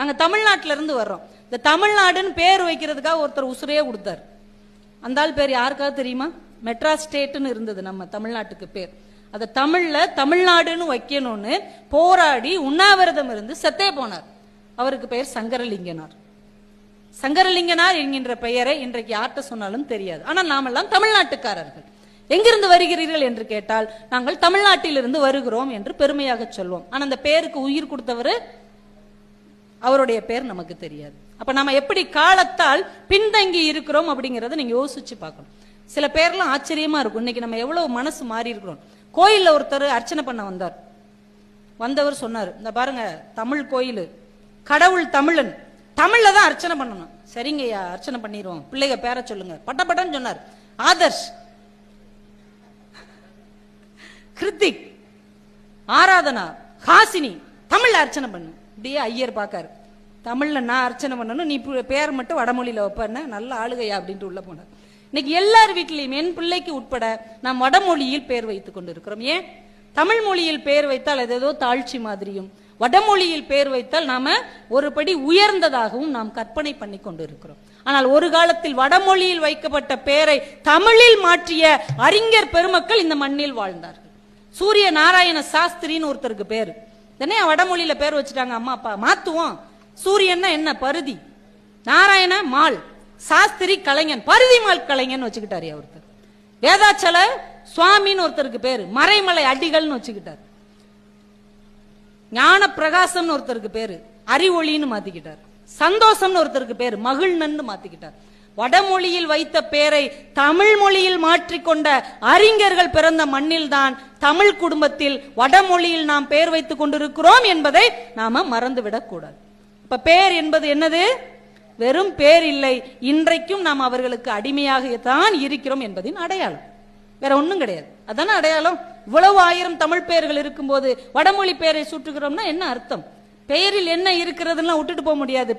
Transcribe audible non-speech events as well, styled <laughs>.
நாங்கள் தமிழ்நாட்டில இருந்து வர்றோம். இந்த தமிழ்நாடுன்னு பேர் வைக்கிறதுக்காக ஒருத்தர் உசுரையே கொடுத்தாரு. அந்த ஆள் பேர் யாருக்காவது தெரியுமா? மெட்ராஸ் ஸ்டேட்டுன்னு இருந்தது நம்ம தமிழ்நாட்டுக்கு பேர். அதை தமிழ்ல தமிழ்நாடுன்னு வைக்கணும்னு போராடி உண்ணாவிரதம் இருந்து செத்தே போனார். அவருக்கு பெயர் சங்கரலிங்கனார். சங்கரலிங்கனார் என்கின்ற பெயரை இன்றைக்கு யார்கிட்ட சொன்னாலும் தெரியாது. ஆனால் நாமெல்லாம் தமிழ்நாட்டுக்காரர்கள். எங்கிருந்து வருகிறீர்கள் என்று கேட்டால் நாங்கள் தமிழ்நாட்டிலிருந்து வருகிறோம் என்று பெருமையாக சொல்வோம். ஆனால் அந்த பேருக்கு உயிர் கொடுத்தவர் அவருடைய பேர் நமக்கு தெரியாது. அப்ப நம்ம எப்படி காலத்தால் பின்தங்கி இருக்கிறோம் அப்படிங்கறத நீங்க யோசிச்சு பார்க்கணும். சில பேர்லாம் ஆச்சரியமா இருக்கும். இன்னைக்கு நம்ம எவ்வளவு மனசு மாறி இருக்கிறோம். கோயில்ல ஒருத்தர் அர்ச்சனை பண்ண வந்தார். வந்தவர் சொன்னார் இந்த பாருங்க தமிழ் கோயில். கடவுள் தமிழன். தமிழ்ல தான் அர்ச்சனை பண்ணணும். சரிங்கய்யா அர்ச்சனை பண்ணிடுவோம் பிள்ளைங்க பேர சொல்லுங்க. பட்டப்பட்டன்னு சொன்னார். ஆதர்ஷ். <laughs> கிருத்திக். ஆராதனா. ஹாசினி. தமிழ்ல அர்ச்சனை பண்ணு. இப்படியே ஐயர் பார்க்காரு. தமிழ்ல நான் அர்ச்சனை பண்ணணும் நீ பு- பேர் மட்டும் வடமொழியில வைப்பேன்னு நல்ல ஆளுகையா அப்படின்ட்டு உள்ள போனார். இன்னைக்கு எல்லார் வீட்லையும் என் பிள்ளைக்கு உட்பட நாம் வடமொழியில் பேர் வைத்துக் கொண்டிருக்கிறோம். ஏன்? தமிழ் மொழியில் பெயர் வைத்தால் அது ஏதோ தாழ்ச்சி மாதிரியும் வடமொழியில் பெயர் வைத்தால் நாம ஒருபடி உயர்ந்ததாகவும் நாம் கற்பனை பண்ணி கொண்டிருக்கிறோம். ஆனால் ஒரு காலத்தில் வடமொழியில் வைக்கப்பட்ட பெயரை தமிழில் மாற்றிய அறிஞர் பெருமக்கள் இந்த மண்ணில் வாழ்ந்தார்கள். சூரிய நாராயண சாஸ்திரின்னு ஒருத்தருக்கு பேரு. தானே வடமொழியில பேர் வச்சுட்டாங்க அம்மா அப்பா. மாத்துவோம். சூரியன்னா என்ன? பருதி. நாராயண மால். சாஸ்திரி கலைஞன். பருதி மால் கலைஞன் வச்சுக்கிட்டாரு ஒருத்தர். வேதாச்சல சுவாமின்னு ஒருத்தருக்கு பேரு. மறைமலை அடிகள்னு வச்சுக்கிட்டார். ஞான பிரகாசம்னு ஒருத்தருக்கு பேரு. அறிவொளின்னு மாத்திக்கிட்டார். சந்தோஷம்னு ஒருத்தருக்கு பேரு. மகிழ்னன்னு மாத்திக்கிட்டார். வடமொழியில் வைத்த பேரை தமிழ் மொழியில் மாற்றிக்கொண்ட அறிஞர்கள் பிறந்த மண்ணில்தான் தமிழ் குடும்பத்தில் வடமொழியில் நாம் பெயர் வைத்துக் கொண்டிருக்கிறோம் என்பதை நாம மறந்துவிடக் கூடாது. இப்ப பேர் என்பது என்னது? வெறும் பேர் இல்லை இன்றைக்கும் நாம் அவர்களுக்கு அடிமையாக தான் இருக்கிறோம் என்பதின் அடையாளம். வேற ஒண்ணும் கிடையாது. அதானே அடையாளம்? இவ்வளவு ஆயிரம் தமிழ் பெயர்கள் இருக்கும்போது வடமொழி பெயரை சுட்டுகிறோம்னா என்ன அர்த்தம்? பெயரில் என்ன இருக்கிறதுலாம் விட்டுட்டு போக முடியாது.